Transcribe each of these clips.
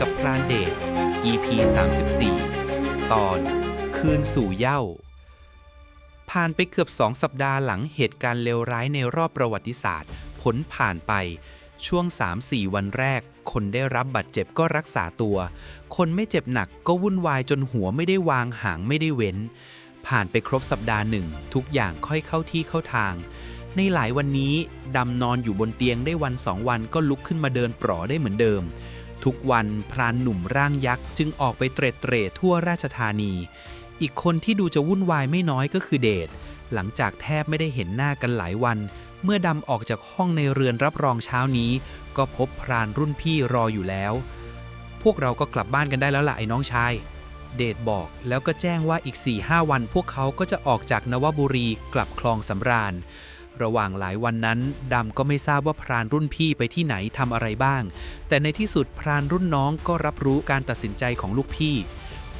กับพรานเดช EP 34 ตอน คืนสู่เย้าผ่านไปเกือบสองสัปดาห์หลังเหตุการณ์เลวร้ายในรอบประวัติศาสตร์ ผลผ่านไปช่วง 3-4 วันแรก คนได้รับบาดเจ็บก็รักษาตัว คนไม่เจ็บหนักก็วุ่นวายจนหัวไม่ได้วางหางไม่ได้เว้น ผ่านไปครบสัปดาห์หนึ่ง ทุกอย่างค่อยเข้าที่เข้าทาง ในหลายวันนี้ ดำนอนอยู่บนเตียงได้วันสองวันก็ลุกขึ้นมาเดินปลอได้เหมือนเดิม ทุกวันพรานหนุ่มร่างยักษ์จึงออกไปเตร็ดเตร่ทั่วราชธานี อีกคนที่ดูจะวุ่นวายไม่น้อยก็คือเดช หลังจากแทบไม่ได้เห็นหน้ากันหลายวัน เมื่อดำออกจากห้องในเรือนรับรองเช้านี้ ก็พบพรานรุ่นพี่รออยู่แล้ว พวกเราก็กลับบ้านกันได้แล้วล่ะไอ้น้องชาย เดชบอกแล้วก็แจ้งว่าอีก4-5วัน พวกเขาก็จะออกจากนวบุรีกลับคลองสำราญ ระหว่างหลายวันนั้นดำก็ไม่ทราบว่าพรานรุ่นพี่ไปที่ไหนทำอะไรบ้าง แต่ในที่สุดพรานรุ่นน้องก็รับรู้การตัดสินใจของลูกพี่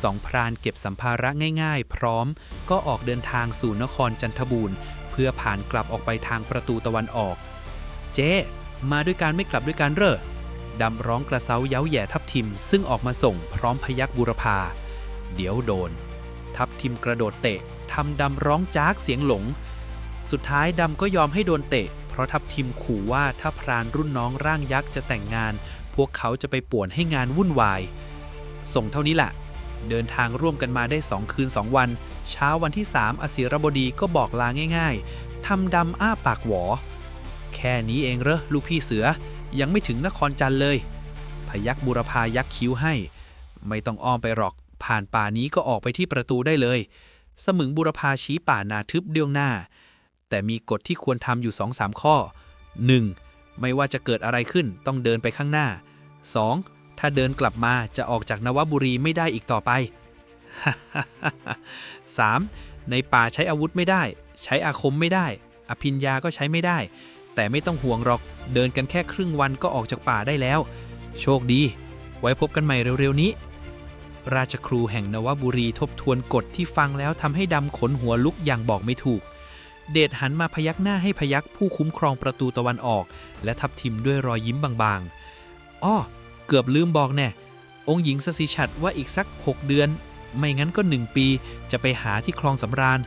สองพรานเก็บสัมภาระง่ายๆ พร้อม ก็ออกเดินทางสู่นครจันทบูรณ์ เพื่อผ่านกลับออกไปทางประตูตะวันออก เจ๊มาด้วยการไม่กลับด้วยการเร่อดำร้องกระเซาเย้าแย่ทับทิม ซึ่งออกมาส่งพร้อมพยักบุรพา เดี๋ยวโดน ทับทิมกระโดดเตะทำดำร้องจากเสียงหลง สุดท้ายดำก็ยอมให้โดนเตะ เพราะทับทิมขู่ว่าถ้าพรานรุ่นน้องร่างยักษ์จะแต่งงาน พวกเขาจะไปป่วนให้งานวุ่นวาย ส่งเท่านี้แหละ เดินทางร่วมกันมาได้2คืน2วัน เช้าวันที่3อศิรบดีก็บอกลาง่ายๆทำดำอ้าปากหวอ แค่นี้เองเหรอลูกพี่เสือยังไม่ถึงนครจันทร์เลย พยักบุรพายักคิ้วให้ ไม่ต้องอ้อมไปหรอก ผ่านป่านี้ก็ออกไปที่ประตูได้เลย สมึงบุรพาชี้ป่านาทึบเดียวหน้า แต่มีกฎที่ควรทำอยู่ 2-3 ข้อ 1. ไม่ว่าจะเกิดอะไรขึ้นต้องเดินไปข้างหน้า 2. ถ้าเดินกลับมาจะออกจากนวบุรีไม่ได้อีกต่อไป 3. ในป่าใช้อาวุธไม่ได้ ใช้อาคมไม่ได้ อภิญญาก็ใช้ไม่ได้ แต่ไม่ต้องห่วงหรอก เดินกันแค่ครึ่งวันก็ออกจากป่าได้แล้ว โชคดี ไว้พบกันใหม่เร็วๆนี้ ราชครูแห่งนวบุรีทบทวนกฎที่ฟังแล้วทำให้ดำขนหัวลุกอย่างบอกไม่ถูก เดชหันมาพยักหน้าให้พยักผู้คุ้มครองประตูตะวันออก และทับทิมด้วยรอยยิ้มบางๆ อ้อ เกือบลืมบอกแน่ องค์หญิงสสิชัดว่าอีกสัก 6 เดือน ไม่งั้นก็หนึ่งปี จะไปหาที่คลองสำราญ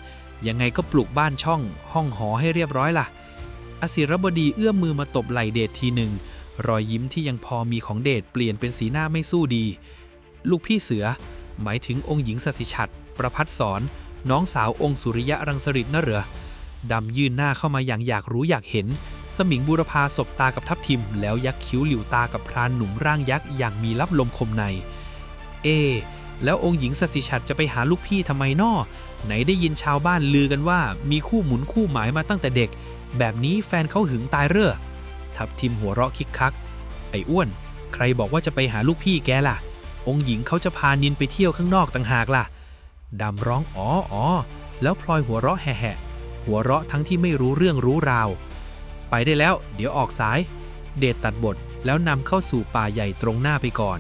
ยังไงก็ปลูกบ้านช่อง ห้องหอให้เรียบร้อยล่ะอศิรบดีเอื้อมมือมาตบไหล่เดชทีหนึ่ง รอยยิ้มที่ยังพอมีของเดชเปลี่ยนเป็นสีหน้าไม่สู้ดี ลูกพี่เสือ หมายถึงองค์หญิงสสิชัด ประพัดสอน น้องสาวองค์สุริยะรังสฤษน่ะเหรอ ดำยื่นหน้าเข้ามาอย่างอยากรู้อยากเห็น สมิงบูรพาสบตากับทับทิม แล้วยักคิ้วหลิวตากับพรานหนุ่มร่างยักษ์อย่างมีลับลมคมใน เอ แล้วองค์หญิงสสิชัดจะไปหาลูกพี่ทำไมนอไหนได้ยินชาวบ้านลือกันว่ามีคู่หมุนคู่หมายมาตั้งแต่เด็ก แบบนี้แฟนเขาหึงตายเร่อ ทับทิมหัวเราะคิกคัก ไอ้อ้วน ใครบอกว่าจะไปหาลูกพี่แกล่ะ องค์หญิงเขาจะพานินไปเที่ยวข้างนอกต่างหากล่ะ ดำร้องอ๋ออ๋อแล้วพลอยหัวเราะแห่ หัวเราะทั้งที่ไม่รู้เรื่องรู้ราว ไปได้แล้ว เดี๋ยวออกสาย เดชตัดบทแล้วนำเข้าสู่ป่าใหญ่ตรงหน้าไปก่อน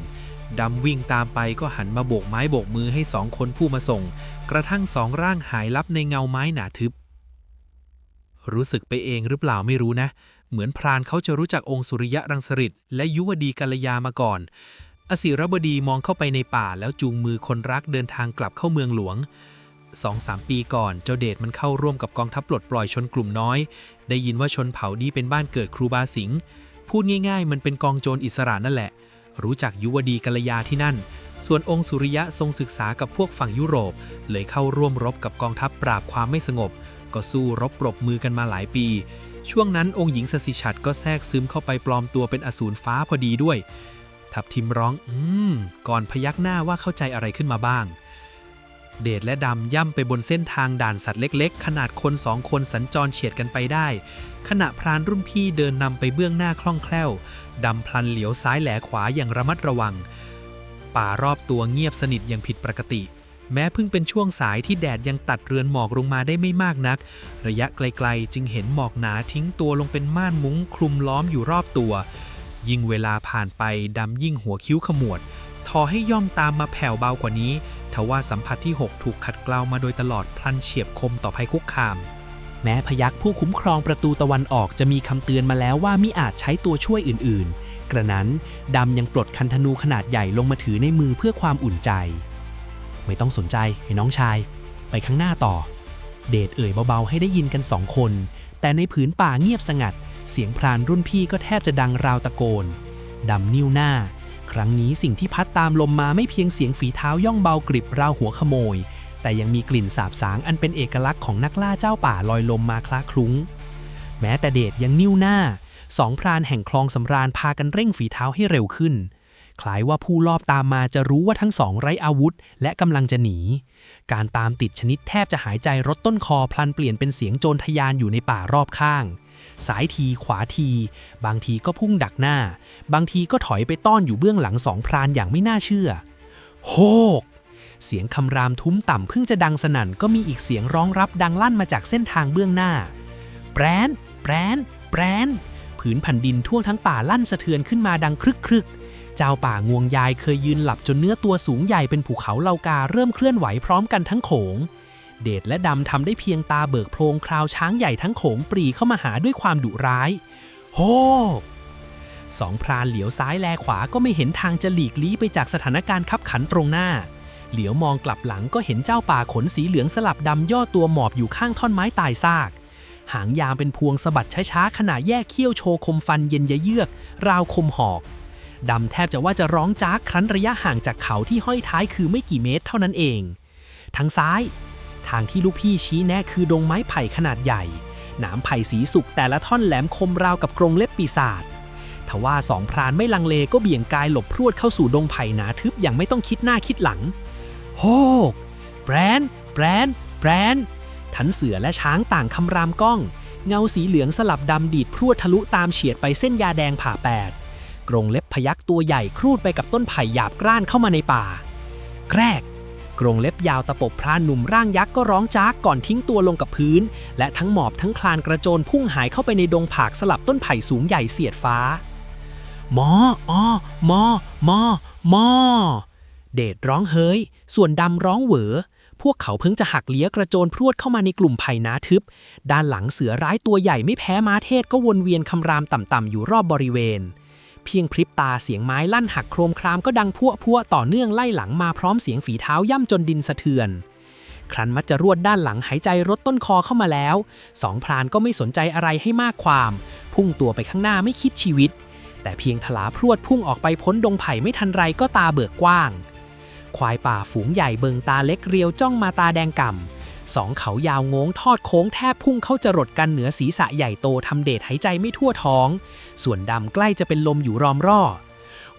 ดำวิ่งตามไปก็หันมาโบกไม้โบกมือให้สองคนผู้มาส่ง กระทั่งสองร่างหายลับในเงาไม้หนาทึบ รู้สึกไปเองหรือเปล่าไม่รู้นะ เหมือนพรานเขาจะรู้จักองค์สุริยะรังสฤษและยุวดีกัลยามาก่อนอศิรบดีมองเข้าไปในป่าแล้วจูงมือคนรักเดินทางกลับเข้าเมืองหลวง สองสามปีก่อน เจ้าเดชมันเข้าร่วมกับกองทัพปลดปล่อยชนกลุ่มน้อย ได้ยินว่าชนเผ่านี้เป็นบ้านเกิดครูบาสิงห์พูดง่ายๆ มันเป็นกองโจรอิสระนั่นแหละ รู้จักยุวดีกัลยาที่นั่น ส่วนองค์สุริยะทรงศึกษากับพวกฝั่งยุโรป เลยเข้าร่วมรบกับกองทัพปราบความไม่สงบ ก็สู้รบปรบมือกันมาหลายปี ช่วงนั้นองค์หญิงสสิชัดก็แทรกซึมเข้าไปปลอมตัวเป็นอสูรฟ้าพอดีด้วย ทับทิมร้อง อืม ก่อนพยักหน้าว่าเข้าใจอะไรขึ้นมาบ้าง เดชและดำย่ำไปบนเส้นทางด่านสัตว์เล็กๆ ขนาดคนสองคนสัญจรเฉียดกันไปได้ ขณะพรานรุ่นพี่เดินนำไปเบื้องหน้าคล่องแคล่ว ดำพลันเหลียวซ้ายแหลขวาอย่างระมัดระวัง ป่ารอบตัวเงียบสนิทอย่างผิดปกติ แม้เพิ่งเป็นช่วงสายที่แดดยังตัดเรือนหมอกลงมาได้ไม่มากนัก ระยะไกลๆ จึงเห็นหมอกหนาทิ้งตัวลงเป็นม่านมุ้งคลุมล้อมอยู่รอบตัว ยิ่งเวลาผ่านไปดำยิ่งหัวคิ้วขมวด ทอให้ย่อมตามมาแผ่วเบากว่านี้ทว่าสัมผัสที่ 6 ถูกขัดเกลามาโดยตลอดพลันเฉียบคมต่อภัยคุกคาม แม้พยักผู้คุ้มครองประตูตะวันออกจะมีคำเตือนมาแล้วว่ามิอาจใช้ตัวช่วยอื่นๆ กระนั้นดำยังปลดคันธนูขนาดใหญ่ลงมาถือในมือเพื่อความอุ่นใจ ไม่ต้องสนใจไอ้น้องชาย ไปข้างหน้าต่อ เดชเอ่ยเบาๆให้ได้ยินกันสองคน แต่ในผืนป่าเงียบสงัด เสียงพรานรุ่นพี่ก็แทบจะดังราวตะโกนดำนิ้วหน้า ครั้งนี้สิ่งที่พัดตามลมมาไม่เพียงเสียงฝีเท้าย่องเบากริบราวหัวขโมย แต่ยังมีกลิ่นสาบสางอันเป็นเอกลักษณ์ของนักล่าเจ้าป่าลอยลมมาคล้าคลุ้ง แม้แต่เดชยังนิ้วหน้า สองพรานแห่งคลองสำราญพากันเร่งฝีเท้าให้เร็วขึ้น คล้ายว่าผู้ลอบตามมาจะรู้ว่าทั้งสองไร้อาวุธ และกำลังจะหนี การตามติดชนิดแทบจะหายใจรถต้นคอพลันเปลี่ยนเป็นเสียงโจรทยานอยู่ในป่ารอบข้าง สายทีขวาที บางทีก็พุ่งดักหน้า บางทีก็ถอยไปต้อนอยู่เบื้องหลังสองพรานอย่างไม่น่าเชื่อ โฮก เสียงคำรามทุ้มต่ำเพิ่งจะดังสนั่นก็มีอีกเสียงร้องรับดังลั่นมาจากเส้นทางเบื้องหน้า แปรน แปรน แปรน ผืนแผ่นดินทั่วทั้งป่าลั่นสะเทือนขึ้นมาดังครึกครึกเจ้าป่างวงยายเคยยืนหลับจนเนื้อตัวสูงใหญ่เป็นภูเขาเหลากาเริ่มเคลื่อนไหวพร้อมกันทั้งโขง เดชและดำทำได้เพียงตาเบิกโพรงคราวช้างใหญ่ทั้งโขงปรีเข้ามาหาด้วยความดุร้าย โฮสองพรานเหลียวซ้ายแลขวาก็ไม่เห็นทางจะหลีกลี้ไปจากสถานการณ์ขับขันตรงหน้า เหลียวมองกลับหลังก็เห็นเจ้าป่าขนสีเหลืองสลับดำย่อตัวหมอบอยู่ข้างท่อนไม้ตายซาก หางยามเป็นพวงสะบัดช้าๆขณะแยกเขี้ยวโชว์คมฟันเย็นยะเยือก ราวคมหอกดำแทบจะว่าจะร้องจ้าครั้นระยะห่างจากเขาที่ห้อยท้ายคือไม่กี่เมตรเท่านั้นเอง ทางซ้าย ทางที่ลูกพี่ชี้แนะคือดงไม้ไผ่ขนาดใหญ่ หนามไผ่สีสุกแต่ละท่อนแหลมคมราวกับกรงเล็บปีศาจทว่าสองพรานไม่ลังเลก็เบี่ยงกายหลบพรวดเข้าสู่ดงไผ่หนาทึบอย่างไม่ต้องคิดหน้าคิดหลัง โฮกแบรนแบรนแบรนทันเสือและช้างต่างคำรามก้อง เงาสีเหลืองสลับดำดีดพรวดทะลุตามเฉียดไปเส้นยาแดงผ่าแปด กรงเล็บพยักตัวใหญ่ครูดไปกับต้นไผ่หยาบกร้านเข้ามาในป่า แกรก กรงเล็บยาวตะปบพรานหนุ่มร่างยักษ์ก็ร้องจากก่อนทิ้งตัวลงกับพื้น และทั้งหมอบทั้งคลานกระโจนพุ่งหายเข้าไปในดงผากสลับต้นไผ่สูงใหญ่เสียดฟ้าหมออ้อมอ มอ มอ เดชร้องเฮ้ย ส่วนดำร้องเหวอ พวกเขาเพิ่งจะหักเลี้ยกระโจนพรวดเข้ามาในกลุ่มไผ่นาทึบ ด้านหลังเสือร้ายตัวใหญ่ไม่แพ้ม้าเทศก็วนเวียนคำรามต่ำๆอยู่รอบบริเวณ เพียงพริบตาเสียงไม้ลั่นหักโครมครามก็ดังพัวพัวต่อเนื่องไล่หลังมาพร้อมเสียงฝีเท้าย่ำจนดินสะเทือน ครั้นมัจจรวดด้านหลังหายใจรถต้นคอเข้ามาแล้ว สองพรานก็ไม่สนใจอะไรให้มากความ พุ่งตัวไปข้างหน้าไม่คิดชีวิต แต่เพียงทลาพรวดพุ่งออกไปพ้นดงไผ่ไม่ทันไรก็ตาเบิกกว้าง ควายป่าฝูงใหญ่เบิงตาเล็กเรียวจ้องมาตาแดงก่ำ สองเขายาวงงทอดโค้งแทบพุ่งเข้าจรดกันเหนือศีรษะใหญ่โตทำเดชหายใจไม่ทั่วท้อง ส่วนดำใกล้จะเป็นลมอยู่รอมร่อ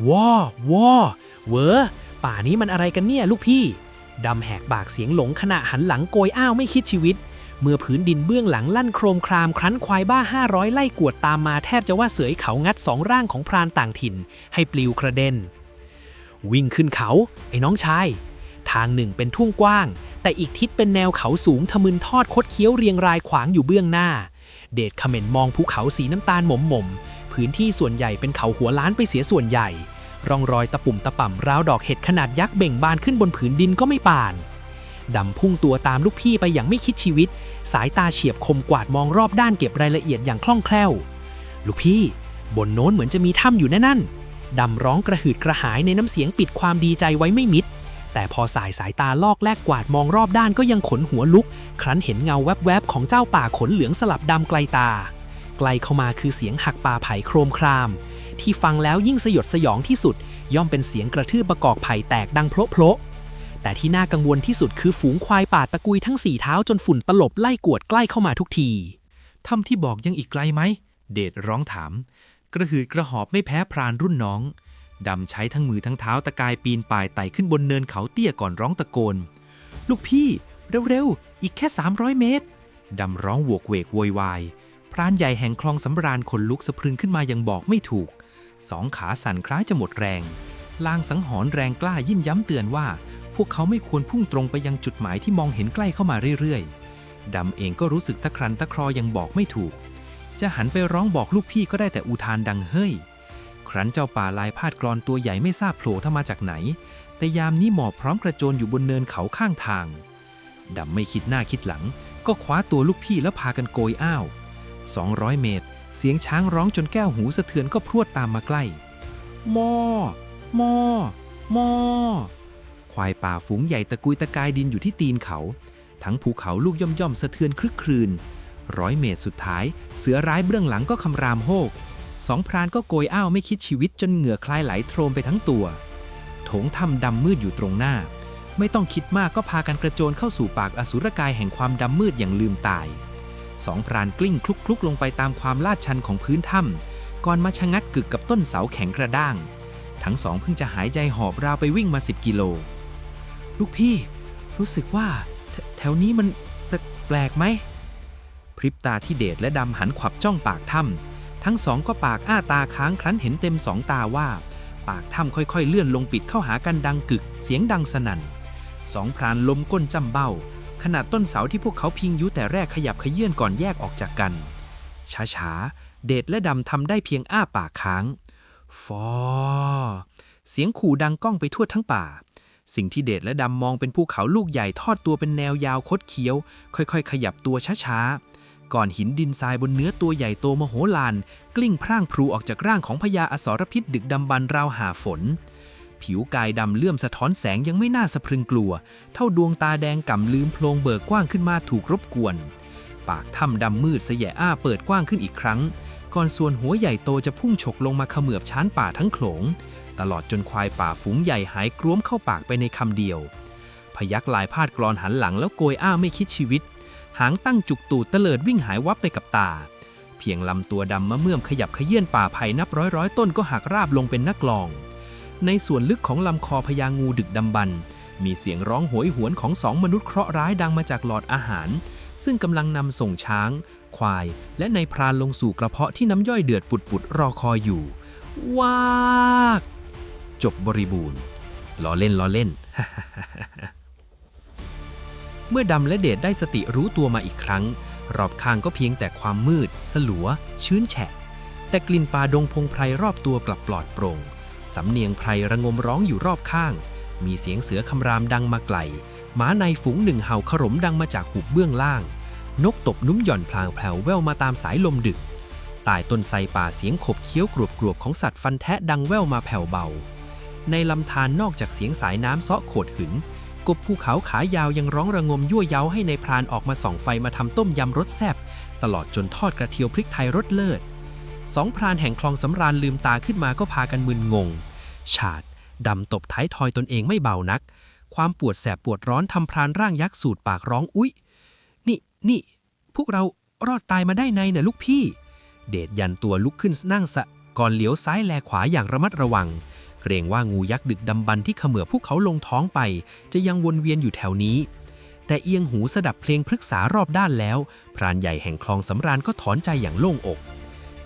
ว้อว้อเวอป่านี้มันอะไรกันเนี่ยลูกพี่ ดำแหกปากเสียงหลงขณะหันหลังโกยอ้าวไม่คิดชีวิต เมื่อผืนดินเบื้องหลังลั่นโครมครามครั้นควายบ้า 500 ไล่กวดตามมาแทบจะว่าเสือเขางัดสองร่างของพรานต่างถิ่น ให้ปลิวกระเด็น วิ่งขึ้นเขา ไอ้น้องชาย ทางหนึ่งเป็นทุ่งกว้าง แต่อีกทิศเป็นแนวเขาสูงทะมึนทอดคดเคี้ยวเรียงรายขวางอยู่เบื้องหน้า เดชเขม่นมองภูเขาสีน้ำตาลหม่มหม่มพื้นที่ส่วนใหญ่เป็นเขาหัวล้านไปเสียส่วนใหญ่ ร่องรอยตะปุ่มตะป่ำราวดอกเห็ดขนาดยักษ์เบ่งบานขึ้นบนผืนดินก็ไม่ป่านดำพุ่งตัวตามลูกพี่ไปอย่างไม่คิดชีวิต สายตาเฉียบคมกวาดมองรอบด้านเก็บรายละเอียดอย่างคล่องแคล่ว ลูกพี่ บนโน้นเหมือนจะมีถ้ำอยู่แน่นั่นดำร้องกระหืดกระหายในน้ำเสียงปิดความดีใจไว้ไม่มิด แต่พอสายสายตาลอกแลกกวาดมองรอบด้านก็ยังขนหัวลุก ครั้นเห็นเงาแวบๆของเจ้าป่าขนเหลืองสลับดำไกลตา ไกลเข้ามาคือเสียงหักป่าไผ่โครมคราม ที่ฟังแล้วยิ่งสยดสยองที่สุด ย่อมเป็นเสียงกระทืบประกอบไผ่แตกดังโพละโพละแต่ที่น่ากังวลที่สุดคือฝูงควายป่าตะกุยทั้งสี่เท้าจนฝุ่นตลบไล่กวดใกล้เข้ามาทุกทีถ้ำที่บอกยังอีกไกลไหม เดชร้องถาม กระหืดกระหอบไม่แพ้พรานรุ่นน้อง ดำใช้ทั้งมือทั้งเท้าตะกายปีนป่ายไต่ขึ้นบนเนินเขาเตี้ยก่อนร้องตะโกน ลูกพี่ เร็วๆ อีกแค่ 300 เมตร ดำร้องโวกเวกโวยวาย พรานใหญ่แห่งคลองสำราญขนลุกสะพรึงขึ้นมายังบอกไม่ถูก สองขาสั่นคล้ายจะหมดแรง ลางสังหรณ์แรงกล้ายิ่นย้ำเตือนว่า พวกเขาไม่ควรพุ่งตรงไปยังจุดหมายที่มองเห็นใกล้เข้ามาเรื่อยๆ ดำเองก็รู้สึกตะครันตะครอยังบอกไม่ถูก จะหันไปร้องบอกลูกพี่ก็ได้แต่อุทานดังเฮ้ย รั้นเจ้าป่าลายพาดกรอนตัวใหญ่ไม่ทราบโผล่ถ้ามาจากไหน แต่ยามนี้หมอบพร้อมกระโจนอยู่บนเนินเขาข้างทางดำไม่คิดหน้าคิดหลัง ก็คว้าตัวลูกพี่แล้วพากันโกยอ้าว 200 เมตร เสียงช้างร้องจนแก้วหูสะเทือนก็พรวดตามมาใกล้มอมอมอควายป่าฝูงใหญ่ตะกุยตะกายดินอยู่ที่ตีนเขา ทั้งภูเขาลูกย่อมย่อมสะเทือนคลึกครืน ร้อยเมตรสุดท้าย เสือร้ายเบื้องหลังก็คำรามโฮก สองพรานก็โกยอ้าวไม่คิดชีวิตจนเหงื่อคลายไหลโทรมไปทั้งตัว โถงถ้ำดำมืดอยู่ตรงหน้า ไม่ต้องคิดมากก็พากันกระโจนเข้าสู่ปากอสุรกายแห่งความดำมืดอย่างลืมตายสองพรานกลิ้งคลุกคลุกๆลงไปตามความลาดชันของพื้นถ้ำก่อนมาชะงักกึกกับต้นเสาแข็งกระด้าง ทั้งสองเพิ่งจะหายใจหอบราวไปวิ่งมา 10 กิโล ลูกพี่ รู้สึกว่า แถวนี้มันแปลกไหมพริบตาที่เดชและดำหันขวับจ้องปากถ้ำ ทั้งสองก็ปากอ้าตาค้างครั้นเห็นเต็มสองตาว่า ปากถ้ำค่อยๆ เลื่อนลงปิดเข้าหากันดังกึก เสียงดังสนั่นสองพรานล้มก้นจำเบ้า ขนาดต้นเสาที่พวกเขาพิงอยู่แต่แรกขยับขยื่นก่อนแยกออกจากกัน ช้าๆ เดชและดำทำได้เพียงอ้าปากค้าง ฟอ เสียงขู่ดังก้องไปทั่วทั้งป่า สิ่งที่เดชและดำมองเป็นภูเขาลูกใหญ่ทอดตัวเป็นแนวยาวคดเคี้ยว ค่อยๆ ขยับตัวช้าๆ ก่อนหินดินทรายบนเนื้อตัวใหญ่โตมโหฬารกลิ้งพร่างพรูออกจากร่างของพญาอสรพิษดึกดำบรรราวหาฝน ผิวกายดำเลื่อมสะท้อนแสงยังไม่น่าสะพรึงกลัว เท่าดวงตาแดงก่ำลืมโพลงเบิกกว้างขึ้นมาถูกรบกวน ปากถ้ำดำมืดเสยอ้าเปิดกว้างขึ้นอีกครั้ง ก่อนส่วนหัวใหญ่โตจะพุ่งฉกลงมาเขมือบชานป่าทั้งโขลง ตลอดจนควายป่าฝูงใหญ่หายกรวมเข้าปากไปในคำเดียว พยักลายพาดกรอนหันหลังแล้วโกยอ้าไม่คิดชีวิต หางตั้งจุกตูดเตลิดวิ่งหายวับไปกับตา เพียงลำตัวดำมะเมื่อมขยับขยื่นป่าไผ่นับร้อยร้อยต้นก็หักราบลงเป็นนักลอง ในส่วนลึกของลำคอพญางูดึกดำบรรมีเสียงร้องโหยหวนของสองมนุษย์เคราะห์ร้ายดังมาจากหลอดอาหาร ซึ่งกำลังนำส่งช้าง ควาย และในพรานลงสู่กระเพาะที่น้ำย่อยเดือดปุดๆรอคอยอยู่ว้ากจบบริบูรณ์ล้อเล่นล้อเล่น เมื่อดำและเดชได้สติรู้ตัวมาอีกครั้ง รอบข้างก็เพียงแต่ความมืด สลัว ชื้นแฉะ แต่กลิ่นป่าดงพงไพรรอบตัวกลับปลอดโปร่ง สำเนียงไพรระงมร้องอยู่รอบข้าง มีเสียงเสือคำรามดังมาไกล หมาในฝูงหนึ่งเห่าขรมดังมาจากหุบเบื้องล่าง นกตบนุ่มหย่อนพลางแผ่วแว่วมาตามสายลมดึกใต้ต้นไทรป่าเสียงขบเคี้ยวกรวบกรวบของสัตว์ฟันแทะดังแว่วมาแผ่วเบา ในลำธารนนอกจากเสียงสายน้ำเซาะโขดหึน กบภูเขาขายาวยังร้องระงมยั่วเย้าให้ในพรานออกมาส่องไฟมาทำต้มยำรสแซ่บตลอดจนทอดกระเทียวพริกไทยรสเลิศสองพรานแห่งคลองสำราญลืมตาขึ้นมาก็พากันมึนงง ฉาดดำตบท้ายทอยตนเองไม่เบานัก ความปวดแสบปวดร้อนทำพรานร่างยักษ์สูดปากร้องอุ๊ย นี่นี่ พวกเรารอดตายมาได้ไงน่ะลูกพี่ เดชยันตัวลุกขึ้นนั่งสะก่อนเหลียวซ้ายแลขวาอย่างระมัดระวัง เกรงว่างูยักษ์ดึกดำบรรที่เขมือบพวกเขาลงท้องไป จะยังวนเวียนอยู่แถวนี้ แต่เอียงหูสดับเพลงพฤกษารอบด้านแล้ว พรานใหญ่แห่งคลองสำราญก็ถอนใจอย่างโล่งอก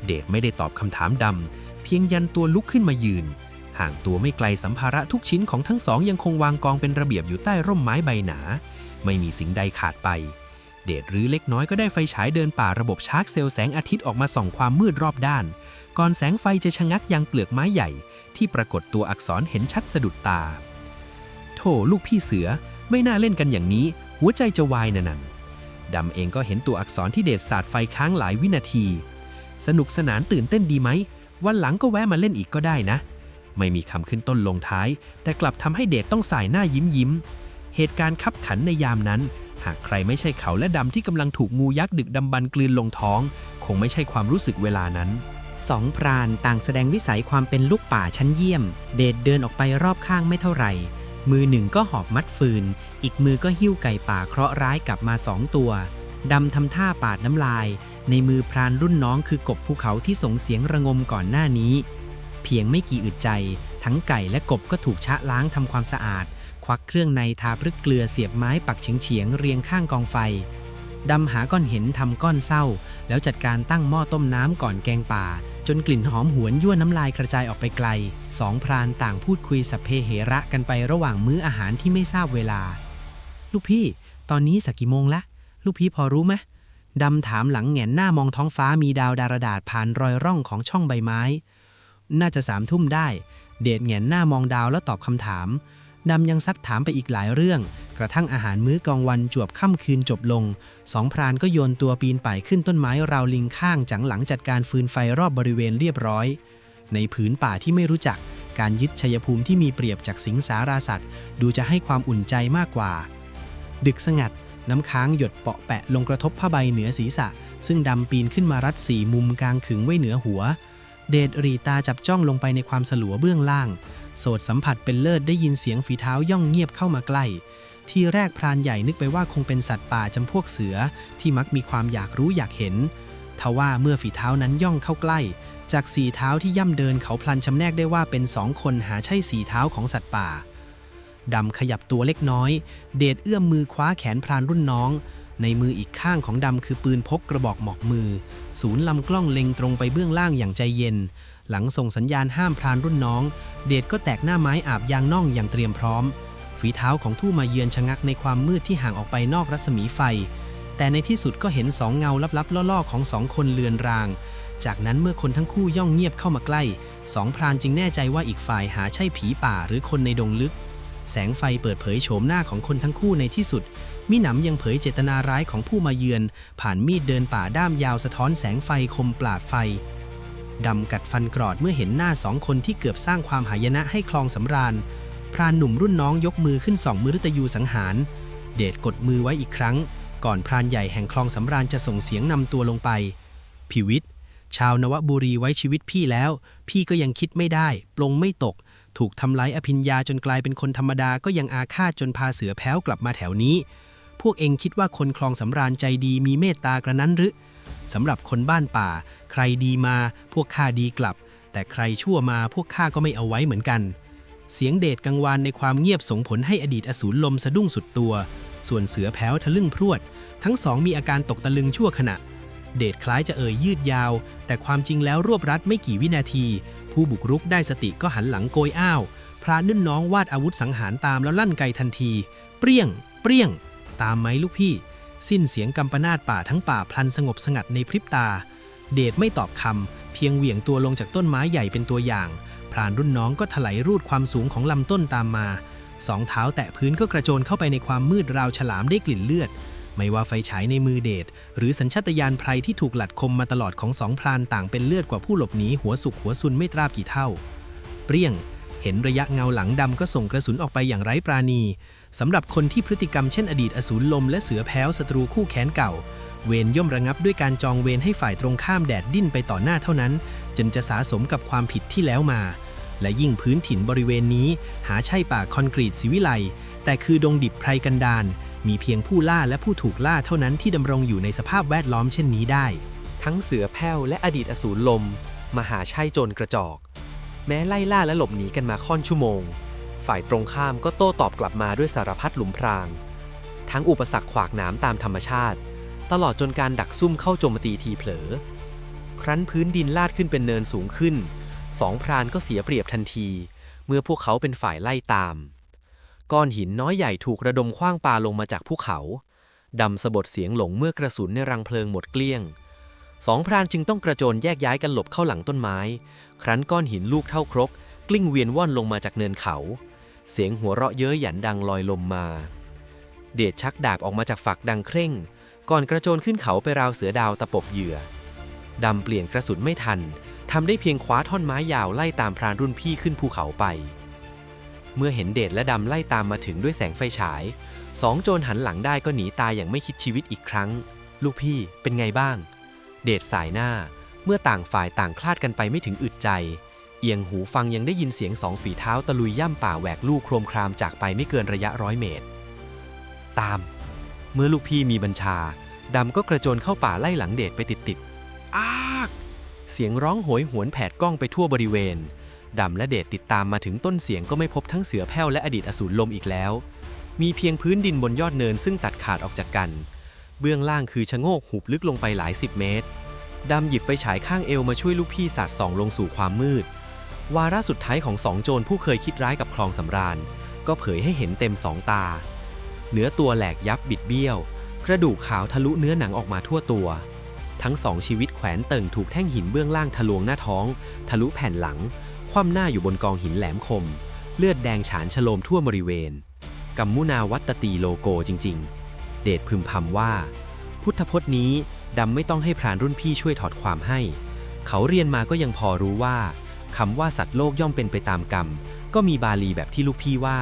เดชไม่ได้ตอบคำถามดำเพียงยันตัวลุกขึ้นมายืน ห่างตัวไม่ไกลสัมภาระทุกชิ้นของทั้งสองยังคงวางกองเป็นระเบียบอยู่ใต้ร่มไม้ใบหนา ไม่มีสิ่งใดขาดไปเดชรื้อเล็กน้อยก็ได้ไฟฉายเดินป่าระบบชาร์กเซลล์แสงอาทิตย์ออกมาส่องความมืดรอบด้าน ก่อนแสงไฟจะชะงักยังเปลือกไม้ใหญ่ ที่ปรากฏตัวอักษรเห็นชัดสะดุดตา โถลูกพี่เสือไม่น่าเล่นกันอย่างนี้ หัวใจจะวายนะนั่นดำเองก็เห็นตัวอักษรที่เดชสาดไฟค้างหลายวินาที สนุกสนานตื่นเต้นดีไหม วันหลังก็แวะมาเล่นอีกก็ได้นะ ไม่มีคำขึ้นต้นลงท้าย แต่กลับทำให้เดชต้องสายหน้ายิ้มยิ้ม เหตุการณ์ขับขันในยามนั้น หากใครไม่ใช่เขาและดำที่กำลังถูกงูยักษ์ดึกดำบรรกลืนลงท้อง คงไม่ใช่ความรู้สึกเวลานั้น สองพรานต่างแสดงวิสัยความเป็นลูกป่าชั้นเยี่ยม เดชเดินออกไปรอบข้างไม่เท่าไหร่ มือหนึ่งก็หอบมัดฟืน อีกมือก็หิ้วไก่ป่าเคราะห์ร้ายกลับมาสองตัว ดำทำท่าปาดน้ำลาย ในมือพรานรุ่นน้องคือกบภูเขาที่ส่งเสียงระงมก่อนหน้านี้ เพียงไม่กี่อึดใจ ทั้งไก่และกบก็ถูกชะล้างทำความสะอาด ควักเครื่องในทาพรึกเกลือเสียบไม้ปักเฉียงเฉียงเรียงข้างกองไฟดำหาก้อนเห็นทำก้อนเศร้า แล้วจัดการตั้งหม้อต้มน้ำก่อนแกงป่า จนกลิ่นหอมหวนยั่วน้ำลายกระจายออกไปไกล สองพรานต่างพูดคุยสัพเพเหระกันไประหว่างมื้ออาหารที่ไม่ทราบเวลา ลูกพี่ ตอนนี้สักกี่โมงละ ลูกพี่พอรู้ไหมดำถามหลังแหงนหน้ามองท้องฟ้ามีดาวดารดาษผ่านรอยร่องของช่องใบไม้ น่าจะสามทุ่มได้ เดชแหงนหน้ามองดาวแล้วตอบคำถาม ดำยังซักถามไปอีกหลายเรื่อง กระทั่งอาหารมื้อกลางวันจวบค่ำคืนจบลง สองพรานก็โยนตัวปีนป่ายขึ้นต้นไม้ราวลิงข้างจังหลังจัดการฟืนไฟรอบบริเวณเรียบร้อย ในผืนป่าที่ไม่รู้จัก การยึดชัยภูมิที่มีเปรียบจากสิงสาราสัตว์ ดูจะให้ความอุ่นใจมากกว่า ดึกสงัด น้ำค้างหยดเปาะแปะลงกระทบผ้าใบเหนือศีรษะ ซึ่งดำปีนขึ้นมารัดสี่มุมกลางขึงไว้เหนือหัว เดชรีตาจับจ้องลงไปในความสลัวเบื้องล่างโสดสัมผัสเป็นเลิศได้ยินเสียงฝีเท้าย่องเงียบเข้ามาใกล้ ที่แรกพรานใหญ่นึกไปว่าคงเป็นสัตว์ป่าจำพวกเสือ ที่มักมีความอยากรู้อยากเห็น ทว่าเมื่อฝีเท้านั้นย่องเข้าใกล้ จากสีเท้าที่ย่ำเดินเขาพลันชำแนกได้ว่าเป็นสองคนหาใช่สีเท้าของสัตว์ป่าดำขยับตัวเล็กน้อย เดชเอื้อมมือคว้าแขนพรานรุ่นน้อง ในมืออีกข้างของดำคือปืนพกกระบอกหมอกมือ ศูนย์ลำกล้องเล็งตรงไปเบื้องล่างอย่างใจเย็น หลังส่งสัญญาณห้ามพรานรุ่นน้อง เดชก็แตกหน้าไม้อาบยางน่องอย่างเตรียมพร้อม ฝีเท้าของทู่มาเยือนชะงักในความมืดที่ห่างออกไปนอกรัศมีไฟ แต่ในที่สุดก็เห็นสองเงาลับๆล่อๆของสองคนเลือนราง จากนั้นเมื่อคนทั้งคู่ย่องเงียบเข้ามาใกล้สองพรานจึงแน่ใจว่าอีกฝ่ายหาใช่ผีป่าหรือคนในดงลึก แสงไฟเปิดเผยโฉมหน้าของคนทั้งคู่ในที่สุด มิหนำยังเผยเจตนาร้ายของผู้มาเยือน ผ่านมีดเดินป่าด้ามยาวสะท้อนแสงไฟคมปราดไฟดำกัดฟันกรอดเมื่อเห็นหน้าสองคนที่เกือบสร้างความหายนะให้คลองสำราญ พรานหนุ่มรุ่นน้องยกมือขึ้นสองมือฤตยูสังหาร เดชกดมือไว้อีกครั้ง ก่อนพรานใหญ่แห่งคลองสำราญจะส่งเสียงนำตัวลงไปพิวิทย์ชาวนวบุรีไว้ชีวิตพี่แล้ว พี่ก็ยังคิดไม่ได้ ปลงไม่ตก ถูกทำร้ายอภิญญาจนกลายเป็นคนธรรมดาก็ยังอาฆาตจนพาเสือแพ้วกลับมาแถวนี้ พวกเองคิดว่าคนคลองสำราญใจดีมีเมตตากระนั้นหรือสำหรับคนบ้านป่า ใครดีมา พวกข้าดีกลับ แต่ใครชั่วมาพวกข้าก็ไม่เอาไว้เหมือนกัน เสียงเดชกังวานในความเงียบส่งผลให้อดีตอสูรลมสะดุ้งสุดตัว ส่วนเสือแพ้วทะลึ่งพรวด ทั้งสองมีอาการตกตะลึงชั่วขณะ เดชคล้ายจะเอ่ยยืดยาว แต่ความจริงแล้วรวบรัดไม่กี่วินาที ผู้บุกรุกได้สติก็หันหลังโกยอ้าว พระนุ่นน้องวาดอาวุธสังหารตามแล้วลั่นไกทันที เปรี้ยง เปรี้ยง ตามไหมลูกพี่ สิ้นเสียงกำปนาตป่าทั้งป่าพลันสงบสงัดในพริบตา เดชไม่ตอบคำเพียงเหวี่ยงตัวลงจากต้นไม้ใหญ่เป็นตัวอย่าง พรานรุ่นน้องก็ถลายรูดความสูงของลำต้นตามมาสองเท้าแตะพื้นก็กระโจนเข้าไปในความมืดราวฉลามได้กลิ่นเลือด ไม่ว่าไฟฉายในมือเดชหรือสัญชาตญาณไพรที่ถูกหลัดคมมาตลอดของสองพรานต่างเป็นเลือดกว่าผู้หลบหนีหัวสุกหัวซุนไม่ตราบกี่เท่า เปรี้ยง เห็นระยะเงาหลังดำก็ส่งกระสุนออกไปอย่างไร้ปราณีสำหรับคนที่พฤติกรรมเช่นอดีตอสูรลมและเสือแพ้วศัตรูคู่แค้นเก่า เวรย่อมระงับด้วยการจองเวรให้ฝ่ายตรงข้ามแดดดิ้นไปต่อหน้าเท่านั้น จนจะสาสมกับความผิดที่แล้วมา และยิ่งพื้นถิ่นบริเวณนี้ หาใช่ป่าคอนกรีตศิวิไลแต่คือดงดิบไพรกันดารมีเพียงผู้ล่าและผู้ถูกล่าเท่านั้นที่ดำรงอยู่ในสภาพแวดล้อมเช่นนี้ได้ ทั้งเสือแพ้วและอดีตอสูรลม มหาชัยโจรกระจอก แม้ไล่ล่าและหลบหนีกันมาค่อนชั่วโมง ฝ่ายตรงข้ามก็โต้ตอบกลับมาด้วยสารพัดหลุมพราง ทั้งอุปสรรคขวากหนามตามธรรมชาติ ตลอดจนการดักซุ่มเข้าโจมตีทีเผลอ ครั้นพื้นดินลาดขึ้นเป็นเนินสูงขึ้น สองพรานก็เสียเปรียบทันที เมื่อพวกเขาเป็นฝ่ายไล่ตาม ก้อนหินน้อยใหญ่ถูกระดมคว้างปาลงมาจากภูเขา ดำสะบดเสียงหลงเมื่อกระสุนในรังเพลิงหมดเกลี้ยง สองพรานจึงต้องกระโจนแยกย้ายกันหลบเข้าหลังต้นไม้ ครั้นก้อนหินลูกเท่าครก กลิ้งเวียนว่อนลงมาจากเนินเขา เสียงหัวเราะเย้ยหยันดังลอยลมมา เดชชักดาบออกมาจากฝักดังเคร่ง ก่อนกระโจนขึ้นเขาไปราวเสือดาวตะปบเหยื่อ ดำเปลี่ยนกระสุนไม่ทันทำได้เพียงคว้าท่อนไม้ยาวไล่ตามพรานรุ่นพี่ขึ้นภูเขาไป เมื่อเห็นเดชและดำไล่ตามมาถึงด้วยแสงไฟฉายสองโจรหันหลังได้ก็หนีตายอย่างไม่คิดชีวิตอีกครั้ง ลูกพี่เป็นไงบ้าง เดชสายหน้า เมื่อต่างฝ่ายต่างคลาดกันไปไม่ถึงอึดใจ เอียงหูฟังยังได้ยินเสียงสองฝีเท้าตะลุยย่ำป่าแหวกลูกโครมครามจากไปไม่เกินระยะร้อยเมตร ตาม เมื่อลูกพี่มีบัญชาดำก็กระโจนเข้าป่าไล่หลังเดชไปติดๆ เสียงร้องโหยหวนแผดกล้องไปทั่วบริเวณ ดำและเดชติดตามมาถึงต้นเสียงก็ไม่พบทั้งเสือแพ้วและอดีตอสูรลมอีกแล้ว มีเพียงพื้นดินบนยอดเนินซึ่งตัดขาดออกจากกัน เบื้องล่างคือชะโงกหุบลึกลงไปหลายสิบเมตร ดำหยิบไฟฉายข้างเอวมาช่วยลูกพี่สาดส่องลงสู่ความมืด วาระสุดท้ายของสองโจรผู้เคยคิดร้ายกับคลองสำราญ ก็เผยให้เห็นเต็มสองตา เนื้อตัวแหลกยับบิดเบี้ยว กระดูกขาวทะลุเนื้อหนังออกมาทั่วตัว ทั้งสองชีวิตแขวนเติ่งถูกแท่งหินเบื้องล่างทะลวงหน้าท้อง ทะลุแผ่นหลัง คว่ำหน้าอยู่บนกองหินแหลมคม เลือดแดงฉานฉโลมทั่วบริเวณ กัมมุนาวัตตีโลโกจริง ๆ เดชพึมพำว่า พุทธพจน์นี้ดำไม่ต้องให้พรานรุ่นพี่ช่วยถอดความให้ เขาเรียนมาก็ยังพอรู้ว่าคำว่าสัตว์โลกย่อมเป็นไปตามกรรม ก็มีบาลีแบบที่ลูกพี่ว่า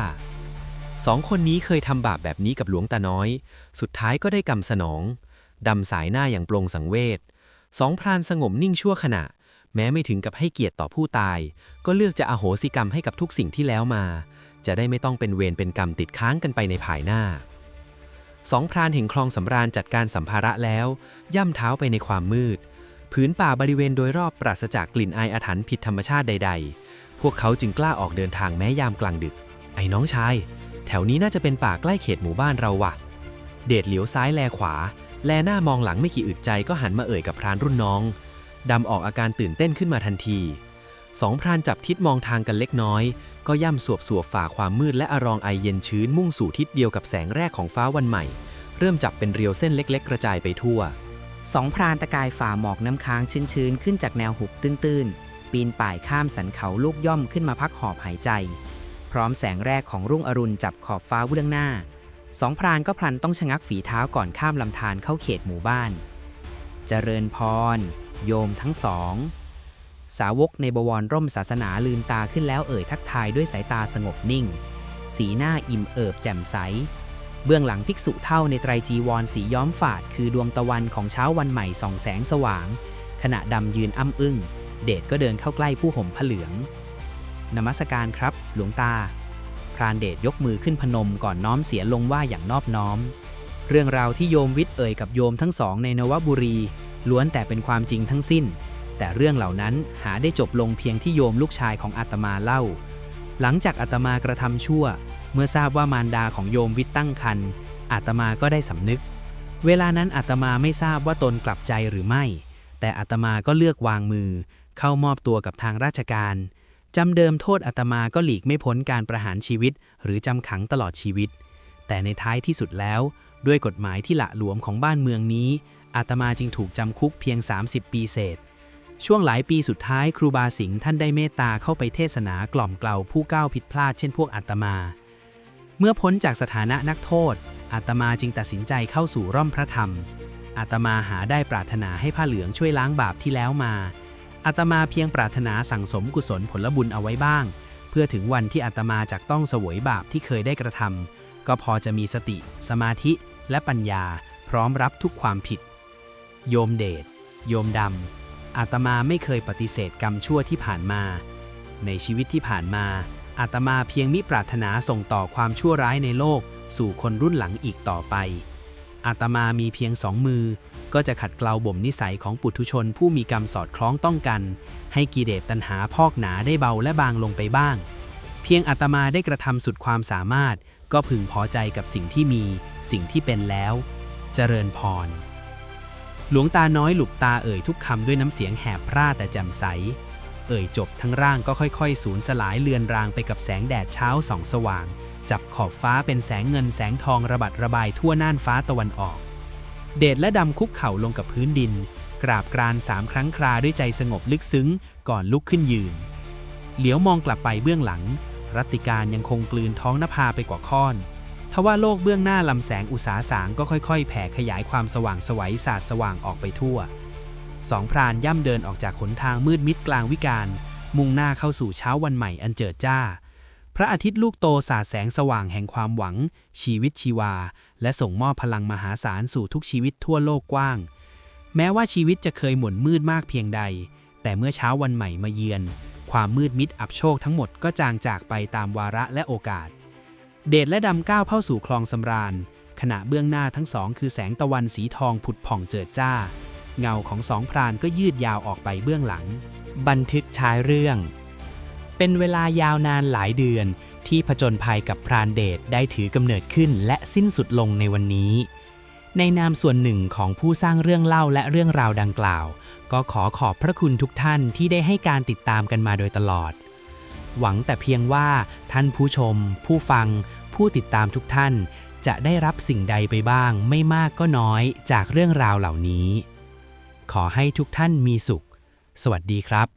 สองคนนี้เคยทำบาปแบบนี้กับหลวงตาน้อย สุดท้ายก็ได้กรรมสนอง ดำสายหน้าอย่างปลงสังเวชสองพรานสงบนิ่งชั่วขณะ แม้ไม่ถึงกับให้เกียรติต่อผู้ตาย ก็เลือกจะอโหสิกรรมให้กับทุกสิ่งที่แล้วมา จะได้ไม่ต้องเป็นเวรเป็นกรรมติดค้างกันไปในภายหน้าสองพรานเห็นคลองสำราญจัดการสัมภาระแล้ว ย่ำเท้าไปในความมืดผืนป่าบริเวณโดยรอบปราศจากกลิ่นอายอาถรรพ์ผิดธรรมชาติใด ๆ พวกเขาจึงกล้าออกเดินทางแม้ยามกลางดึก ไอ้น้องชาย แถวนี้น่าจะเป็นป่าใกล้เขตหมู่บ้านเราว่ะ เดชเหลียวซ้ายแลขวา แลหน้ามองหลังไม่กี่อึดใจก็หันมาเอ่ยกับพรานรุ่นน้องดำออกอาการตื่นเต้นขึ้นมาทันทีสองพรานจับทิศมองทางกันเล็กน้อย ก็ย่ำสวบสวบฝ่าความมืดและอารองไอเย็นชื้นมุ่งสู่ทิศเดียวกับแสงแรกของฟ้าวันใหม่ เริ่มจับเป็นเรียวเส้นเล็ก ๆ กระจายไปทั่วสองพรานตะกายฝ่าหมอกน้ำค้างชื้นๆ ขึ้นจากแนวหุบตื้นๆ ปีนป่ายข้ามสันเขาลูกย่อมขึ้นมาพักหอบหายใจ พร้อมแสงแรกของรุ่งอรุณจับขอบฟ้าเบื้องหน้า สองพรานก็พลันต้องชะงักฝีเท้าก่อนข้ามลำธารเข้าเขตหมู่บ้าน เจริญพร โยมทั้งสอง สาวกในบวรร่มศาสนาลืมตาขึ้นแล้วเอ่ยทักทายด้วยสายตาสงบนิ่ง สีหน้าอิ่มเอิบแจ่มใส เบื้องหลังภิกษุเท่าในไตรจีวรสีย้อมฝาด คือดวงตะวันของเช้าวันใหม่ส่องแสงสว่าง ขณะดำยืนอ้ำอึ้ง เดชก็เดินเข้าใกล้ผู้ห่มผ้าเหลือง นมัสการครับ หลวงตา พรานเดชยกมือขึ้นพนมก่อนน้อมเสียลงว่าอย่างนอบน้อม เรื่องราวที่โยมวิทย์เอ่ยกับโยมทั้งสองในนวบุรี ล้วนแต่เป็นความจริงทั้งสิ้น แต่เรื่องเหล่านั้นหาได้จบลงเพียงที่โยมลูกชายของอาตมาเล่า หลังจากอาตมากระทำชั่ว เมื่อทราบว่ามารดาของโยมวิทย์ตั้งครรภ์อาตมาก็ได้สำนึก เวลานั้นอาตมาไม่ทราบว่าตนกลับใจหรือไม่ แต่อาตมาก็เลือกวางมือ เข้ามอบตัวกับทางราชการ จำเดิมโทษอาตมาก็หลีกไม่พ้นการประหารชีวิต หรือจำขังตลอดชีวิต แต่ในท้ายที่สุดแล้ว ด้วยกฎหมายที่ละหลวมของบ้านเมืองนี้อาตมาจึงถูกจำคุกเพียง 30 ปีเศษ ช่วงหลายปีสุดท้ายครูบาสิงห์ท่านได้เมตตาเข้าไปเทศนากล่อมเกลาผู้ก้าวผิดพลาดเช่นพวกอาตมา เมื่อพ้นจากสถานะนักโทษอาตมาจึงตัดสินใจเข้าสู่ร่มพระธรรมอาตมาหาได้ปรารถนาให้ผ้าเหลืองช่วยล้างบาปที่แล้วมา อาตมาเพียงปรารถนาสั่งสมกุศลผลบุญเอาไว้บ้าง เพื่อถึงวันที่อาตมาจากต้องเสวยบาปที่เคยได้กระทำก็พอจะมีสติ สมาธิ และปัญญา พร้อมรับทุกความผิด โยมเดชโยมดำอาตมาไม่เคยปฏิเสธกรรมชั่วที่ผ่านมา ในชีวิตที่ผ่านมาอาตมาเพียงมิปรารถนาส่งต่อความชั่วร้ายในโลก สู่คนรุ่นหลังอีกต่อไป อาตมามีเพียงสองมือ ก็จะขัดเกลาบ่มนิสัยของปุถุชนผู้มีกรรมสอดคล้องต้องกัน ให้กิเลสตัณหาพอกหนาได้เบาและบางลงไปบ้าง เพียงอาตมาได้กระทำสุดความสามารถ ก็พึงพอใจกับสิ่งที่มี สิ่งที่เป็นแล้ว เจริญพร หลวงตาน้อยหลุบตาเอ่ยทุกคำด้วยน้ำเสียงแหบพร่าแต่แจ่มใส เอ่ยจบทั้งร่างก็ค่อยๆ สูญสลายเลือนรางไปกับแสงแดดเช้าส่องสว่าง จับขอบฟ้าเป็นแสงเงินแสงทองระบัดระบายทั่วน่านฟ้าตะวันออก เดชและดำคุกเข่าลงกับพื้นดิน กราบกรานสามครั้งคราด้วยใจสงบลึกซึ้ง ก่อนลุกขึ้นยืน เหลียวมองกลับไปเบื้องหลัง รัตติการยังคงกลืนท้องนภาไปกว่าค้อนทว่าโลกเบื้องหน้าลำแสงอุสาสางก็ค่อยๆ แผ่ขยายความสว่างสวัยสาดสว่างออกไปทั่ว สองพรานย่ำเดินออกจากขนทางมืดมิดกลางวิการ มุ่งหน้าเข้าสู่เช้าวันใหม่อันเจิดจ้า พระอาทิตย์ลูกโตสาดแสงสว่างแห่งความหวัง ชีวิตชีวา และส่งมอบพลังมหาศาลสู่ทุกชีวิตทั่วโลกกว้าง แม้ว่าชีวิตจะเคยหม่นมืดมากเพียงใด แต่เมื่อเช้าวันใหม่มาเยือน ความมืดมิดอับโชคทั้งหมดก็จางจากไปตามวาระและโอกาส เดชและดำก้าวเข้าสู่คลองสำราญ ขณะเบื้องหน้าทั้งสองคือแสงตะวันสีทองผุดผ่องเจิดจ้า เงาของสองพรานก็ยืดยาวออกไปเบื้องหลัง บันทึกชายเรื่อง เป็นเวลายาวนานหลายเดือน ที่ผจญภัยกับพรานเดชได้ถือกำเนิดขึ้นและสิ้นสุดลงในวันนี้ ในนามส่วนหนึ่งของผู้สร้างเรื่องเล่าและเรื่องราวดังกล่าว ก็ขอขอบพระคุณทุกท่านที่ได้ให้การติดตามกันมาโดยตลอด หวังแต่เพียงว่าท่านผู้ชม ผู้ฟัง ผู้ติดตามทุกท่าน จะได้รับสิ่งใดไปบ้าง ไม่มากก็น้อยจากเรื่องราวเหล่านี้ ขอให้ทุกท่านมีสุข สวัสดีครับ